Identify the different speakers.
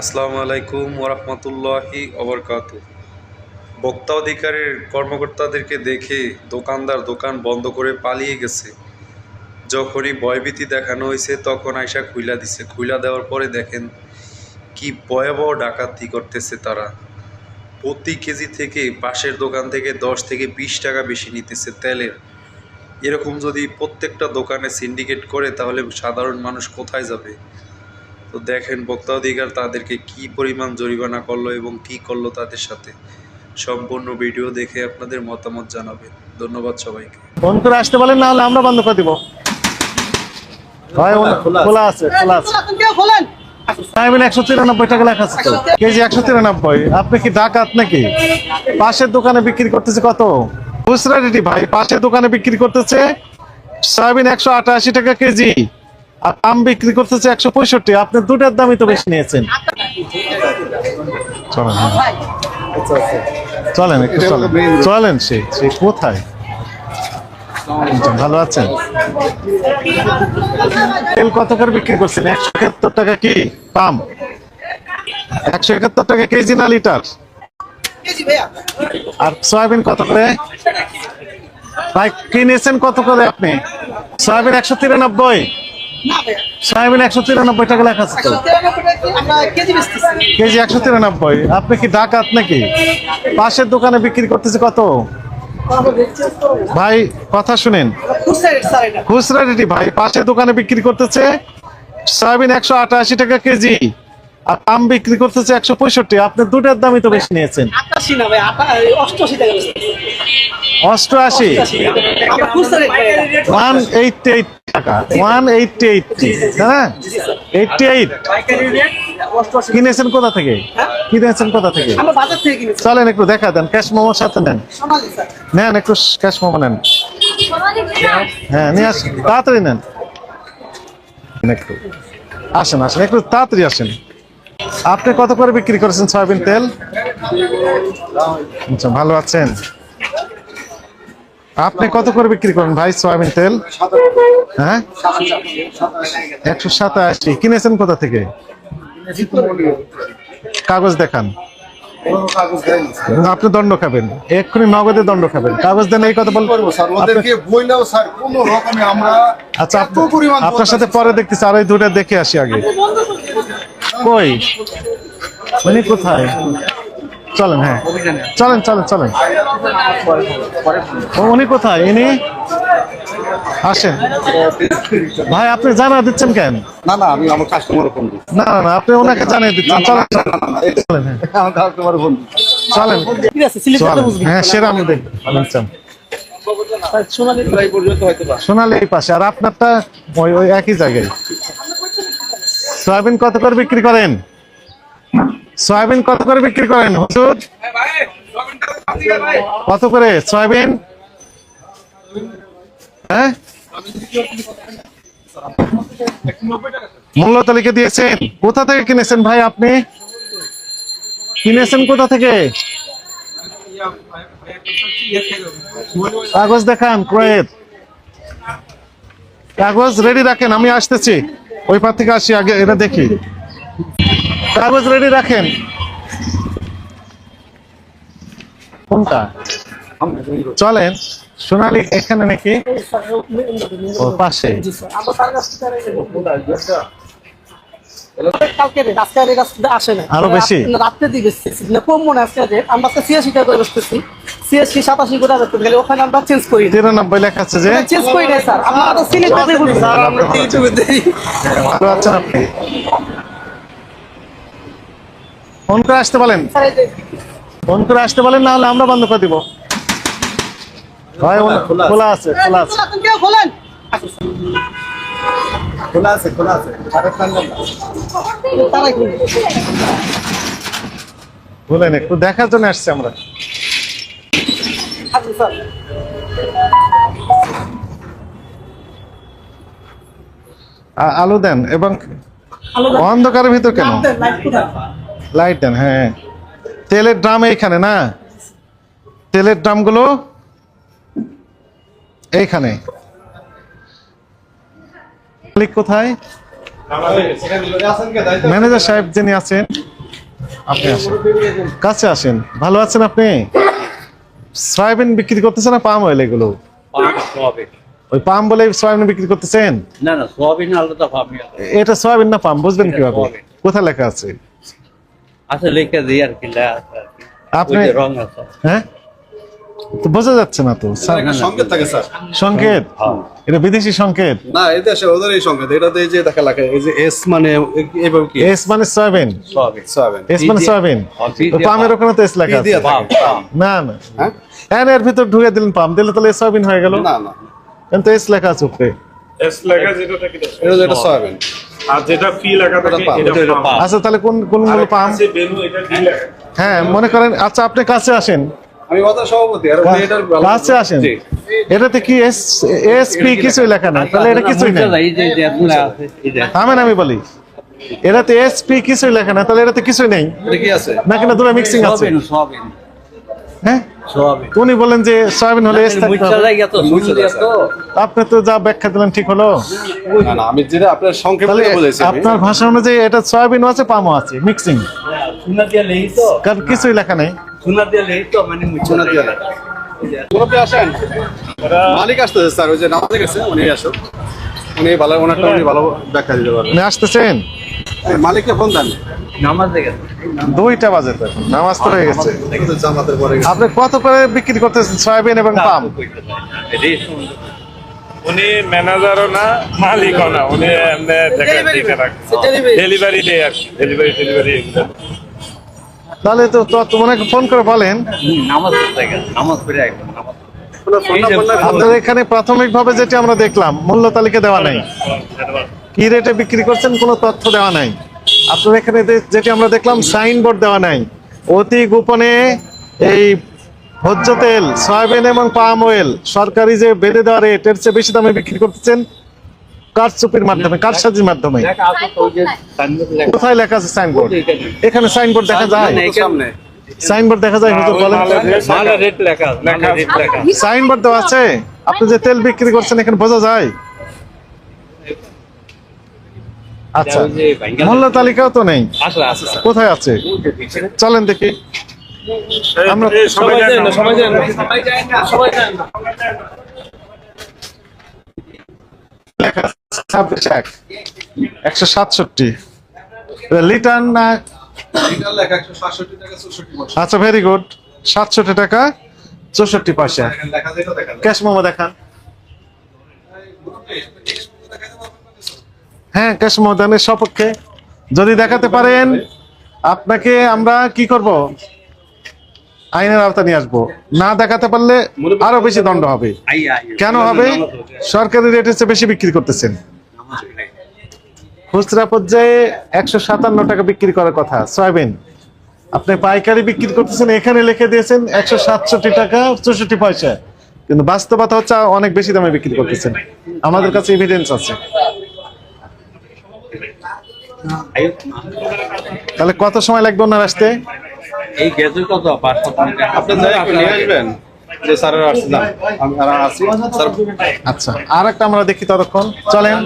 Speaker 1: আসসালামু আলাইকুম ওরহমতুল্লাহি অবরকাত ভোক্তা অধিকারের কর্মকর্তাদেরকে দেখে দোকানদার দোকান বন্ধ করে পালিয়ে গেছে। যখনই ভয়ভীতি দেখানো হয়েছে, তখন আয়সা খুইলা দিছে। খুইলা দেওয়ার পরে দেখেন কি ভয়াবহ ডাকাতি করতেছে তারা। প্রতি কেজি থেকে পাশের দোকান থেকে দশ থেকে বিশ টাকা বেশি নিতেছে তেলের। এরকম যদি প্রত্যেকটা দোকানে সিন্ডিকেট করে, তাহলে সাধারণ মানুষ কোথায় যাবে? তো দেখেন ভোক্তা অধিকার তাদেরকে কি পরিমাণ জরিমানা করল এবং কি করল তাদের সাথে সম্পূর্ণ ভিডিও দেখে আপনাদের মতামত জানাবেন। ধন্যবাদ সবাইকে।
Speaker 2: ফোন করে আসতে বলেন না হলে আমরা বন্ধ করে দিব। খোলা আছে। খোলা আছে সাইবেন একশো তিরানব্বই টাকা লেখা আছে কেজি একশো তিরানব্বই। আপনি কি ডাকাত নাকি? পাশের দোকানে বিক্রি করতেছে কত? খুচরা রেডি ভাই পাশের দোকানে বিক্রি করতেছে সয়াবিন একশো আটাশি টাকা কেজি। আর আম বিক্রি করতেছে একশো পঁয়ষট্টি আপনি দুটার দামই তো বেশি নিয়েছেন। চলেন হ্যাঁ। একটু চলেন। চলেন সে সে কোথায়? আচ্ছা, ভালো আছেন? তেল কত করে বিক্রি করছেন? একশো একাত্তর টাকা কি? পাম? একশো একাত্তর টাকা কেজি না লিটার? আর সয়াবিন কত করে? ভাই কিনেছেন কত করে আপনি? সয়াবিন একশো তিরানব্বই। সয়াবিন একশো তিরানব্বই টাকা লেখা আছে তো। কেজি একশো তিরানব্বই। আপনি কি ডাকাত নাকি? পাশের দোকানে বিক্রি করতেছে কত? ভাই কথা শুনেন। খুচরা রেডি ভাই পাশের দোকানে বিক্রি করতেছে সয়াবিন একশো আটাশি টাকা কেজি আর আম বিক্রি করতেছে একশো পঁয়ষট্টি। আপনি দুটার দামই তো বেশি নিয়েছেন।
Speaker 3: অষ্টআশি।
Speaker 2: ওয়ান এইটটি এইট টাকা। ওয়ান এইটটি এইটটি হ্যাঁ এইটটি এইট। কিনেছেন কোথা থেকে? কিনেছেন কোথা থেকে?
Speaker 3: আমরা বাজার থেকে কিনেছি।
Speaker 2: চলেন একটু দেখা দেন ক্যাশ মোমোর সাথে নেন। নেন একটু ক্যাশ মোমো নেন। হ্যাঁ নিয়ে আসেন তাড়াতাড়ি নেন একটু। আসেন আসেন একটু তাড়াতাড়ি আসেন। আপনি কত করে বিক্রি করেছেন সয়াবিন তেল? আচ্ছা ভালো আছেন? আপনি কত করে বিক্রি করেন ভাই সয়াবিন তেল? হ্যাঁ? একশো সাতাশি। কিনেছেন কোথা থেকে? কাগজ দেখান। আপনি দণ্ড খাবেন। এক্ষুনি নগদে দণ্ড খাবেন। কাগজ দেন এই কথা বল
Speaker 4: স্যার? ওদেরকে বইলেও স্যার? কোন রকমে আমরা
Speaker 2: আচ্ছা আপনার সাথে পরে দেখতেছি আর ওই দুটা দেখে আসি আগে। কই? উনি কোথায়? চলেন হ্যাঁ। চলেন চলেন চলেন। ও, উনি কোথায়? ইনি? আসেন। ভাই আপনি জানা দিচ্ছেন কেন?
Speaker 4: না না আমি আমার কাস্টমার ফোন
Speaker 2: না না না আপনি ওনাকে জানিয়ে দিচ্ছেন। চলেন। চলেন হ্যাঁ।
Speaker 4: আমার কাস্টমার ফোন
Speaker 2: চলেন।
Speaker 3: ঠিক আছে সিলেক্ট করতে
Speaker 2: চলেন হ্যাঁ সেরা আমি দেখব। আচ্ছা
Speaker 3: সোনালি
Speaker 2: পাশে। আর আপনারটা ওই ওই একই জায়গায়। সয়াবিন কত করে বিক্রি করেন? সয়াবিন কত করে বিক্রি করেন, হুজুর? কত করে? সয়াবিন? হ্যাঁ? মূল্য তালিকা দিয়েছেন। কোথা থেকে কিনেছেন ভাই আপনি? কিনেছেন কোথা থেকে? কাগজ দেখান ক্রয়ের কাগজ রেডি রাখেন, আমি আসতেছি। ওই পার থেকে আসি, আগে এটা দেখি। কাগজ রেডি রাখেন। কোনটা? চলেন সোনালি এখানে নাকি? ও পাশে। আরও বেশি?
Speaker 3: রাত্রে কম মনে রেট আমরা আজকে ছিয়াশি টাকা করে ছিয়াশি সাতাশি করে বেচতে গেলে ওখানে আমরা চেঞ্জ করি
Speaker 2: তিরানব্বই লেখা আছে যে?
Speaker 3: চেঞ্জ করি না স্যার। আমরা তো সিলেক্ট করে বলি। স্যার আমরা ইউটিউবে দেই
Speaker 2: ভালো আছেন আপনি। ফোন করে আসতে বলেন। ফোন করে আসতে বলেন না হলে আমরা বন্ধ করে দিব। খোলা আছে। খোলা আছে
Speaker 3: খোলা,
Speaker 4: আছে। খোলা আছে।
Speaker 2: বলেন একটু দেখার জন্য আসছি আমরা। আলু দেন এবং অন্ধকারের ভিতর কেন?
Speaker 3: লাইট দেন,
Speaker 2: দেন হ্যাঁ। তেলের ড্রাম এইখানে না? তেলের ড্রামগুলো এইখানে। মালিক কোথায়? ম্যানেজার সাহেব যিনি আছেন আপনি আসেন। কাছে আসেন। ভালো আছেন আপনি? সয়াবিন বিক্রি করতেছেন না পাম অয়েল এগুলো? ওই পাম বলে সয়াবিন বিক্রি করতেছেন?
Speaker 5: না না সোয়াবিন আলাদা পাবি
Speaker 2: এটা সয়াবিন না পাম? বুঝবেন কীভাবে? কোথায় লেখা আছে?
Speaker 5: আছে লিখে দিই আর কি লেখা আছে আর কি।
Speaker 2: আপনি
Speaker 5: রং আছে।
Speaker 2: হ্যাঁ? তো বোঝা যাচ্ছে না তো
Speaker 4: সংকেত থাকে স্যার।
Speaker 2: সংকেত? এটা বিদেশি সংকেত?
Speaker 4: না এই দেশে ওদের এই সংকেত। এটাতে এই যে দেখা লাগে এই যে এস মানে এইভাবে কি?
Speaker 2: এস মানে সয়াবিন।
Speaker 5: সোয়াবিন।
Speaker 4: সয়াবিন।
Speaker 2: এস মানে সয়াবিন।
Speaker 5: হ্যাঁ,
Speaker 2: পামের ওখানে তো এস লেখা আছে। না না।
Speaker 4: হ্যাঁ?
Speaker 2: হ্যাঁ এর ভিতর ঢুকে দিলেন পাম। দিলে তাহলে সয়াবিন হয়ে গেল।
Speaker 4: না না।
Speaker 2: কিন্তু এস লেখা আছে উপরে।
Speaker 6: এস লেখা যেটা থাকে
Speaker 4: এটা তো সয়াবিন
Speaker 6: আর যেটা ফি লেখা থাকে এটা
Speaker 5: এটা
Speaker 6: পাম।
Speaker 5: পাম।
Speaker 2: আচ্ছা তাহলে কোন কোনগুলো পাম?
Speaker 6: আছে বেনু এটা ফি লেখা।
Speaker 2: হ্যাঁ মনে করেন আচ্ছা আপনি কাছে আসেন।
Speaker 4: আমি কথা সভাপতি আর এটার ভালো-
Speaker 2: কাছে আসেন। এটাতে কি এস এস পি কিছুই লেখা নাই? তাহলে এটা কিছুই নেই?
Speaker 5: এই যে যে এগুলো আছে এই যে।
Speaker 2: থামেন আমি বলি। এটাতে এস পি কিছুই লেখা না তাহলে এটাতে কিছুই নেই?
Speaker 4: এটা কি আছে?
Speaker 2: নাকি না দুটো মিক্সিং আছে? হ্যাঁ? উনি বলেন যে সয়াবিন হলে আপনি তো যা ব্যাখ্যা দিলেন ঠিক হলো?
Speaker 4: না না আমি যেটা আপনার সংক্ষেপ বলেছি
Speaker 2: আপনার ভাষা অনুযায়ী এটা সয়াবিনও আছে পামও আছে মিক্সিং কারণ কিছুই লেখা নেই।
Speaker 5: মানে
Speaker 4: মালিক আসতেছে স্যার ওই যে নামাজে গেছে উনি আসুন উনি ভালো ওনারটা উনি ভালো ব্যাখ্যা দিতে পারবেন।
Speaker 2: আসতেছেন?
Speaker 4: মালিককে ফোন দেন।
Speaker 2: দুইটা বাজে তো নামাজ তো হয়ে গেছে। আপনি কত করে বিক্রি করতেছেন? সয়াবিন এবং পাম?
Speaker 6: উনি ম্যানেজারও না মালিকও না। উনি এমনি দেখে দেখে ডেলিভারি দেয় আর ডেলিভারি ডেলিভারি
Speaker 2: তাহলে তো তো তোমাকে ফোন করে বলেন।
Speaker 5: হুম, নামাজ দেখে নামাজ পড়ে একদম নামাজ
Speaker 4: ফোন
Speaker 5: এই যে
Speaker 4: নাম্বার না
Speaker 2: আপনাদের এখানে প্রাথমিকভাবে যেটি আমরা দেখলাম মূল্য তালিকা দেওয়া নাই। কি রেটে বিক্রি করছেন কোনো তথ্য দেওয়া নাই। আপনার এখানে যেটি আমরা দেখলাম সাইনবোর্ড দেওয়া নাই। অতি গোপনে এই ভোজ্য তেল সয়াবিন এবং পাম অয়েল সরকারি যে বেঁধে দেওয়া রেট এর চেয়ে বেশি দামে বিক্রি করতেছেন কারচুপির মাধ্যমে কারসাজির মাধ্যমে? কোথায় লেখা আছে সাইনবোর্ড
Speaker 5: এখানে।
Speaker 2: সাইনবোর্ড দেখা যায়। সাইনবোর্ড দেখা যায় হুজুর বলেন। সাইনবোর্ড দেওয়া আছে। আপনি যে তেল বিক্রি করছেন এখানে বোঝা যায়। আচ্ছা মূল্য তালিকাও তো নেই। কোথায় আছে? চলেন দেখি। আমরা-
Speaker 6: সবাই যায় সবাই
Speaker 2: ছাব্বিশ এক একশো সাতষট্টি। লিটার না?
Speaker 4: এটা লেখা 167 টাকা 64 পয়সা।
Speaker 2: আচ্ছা ভেরি গুড সাতষট্টি টাকা চৌষট্টি পয়সা।
Speaker 4: যায়।
Speaker 2: ক্যাশ মোমো দেখান। হ্যাঁ ক্যাশ মোমো দানের সপক্ষে। যদি দেখাতে পারেন, আপনাকে আমরা কি করব? আইনের আওতা নিয়ে আসব। না দেখাতে পারলে আরও বেশি দণ্ড হবে। কেন হবে? সরকারি রেটের চেয়ে বেশি বিক্রি করতেছেন। খুচরা পর্যায়ে একশো সাতান্ন টাকা বিক্রি করার কথা। সয়াবিন, আপনি পাইকারি বিক্রি করতেছেন, এখানে লিখে দিয়েছেন একশো সাতষট্টি টাকা চৌষট্টি পয়সা। কিন্তু বাস্তবতা হচ্ছে অনেক বেশি দামে বিক্রি করতেছেন। আমাদের কাছে এভিডেন্স আছে। তাহলে কত সময় লাগবে ওনার আসতে?
Speaker 5: এই গেজু কত?
Speaker 4: আপনি যাই একটু নিয়ে আসবেন। যে স্যারের আসছে না আমি আসি।
Speaker 2: আচ্ছা আর একটা আমরা দেখি ততক্ষণ। চলেন।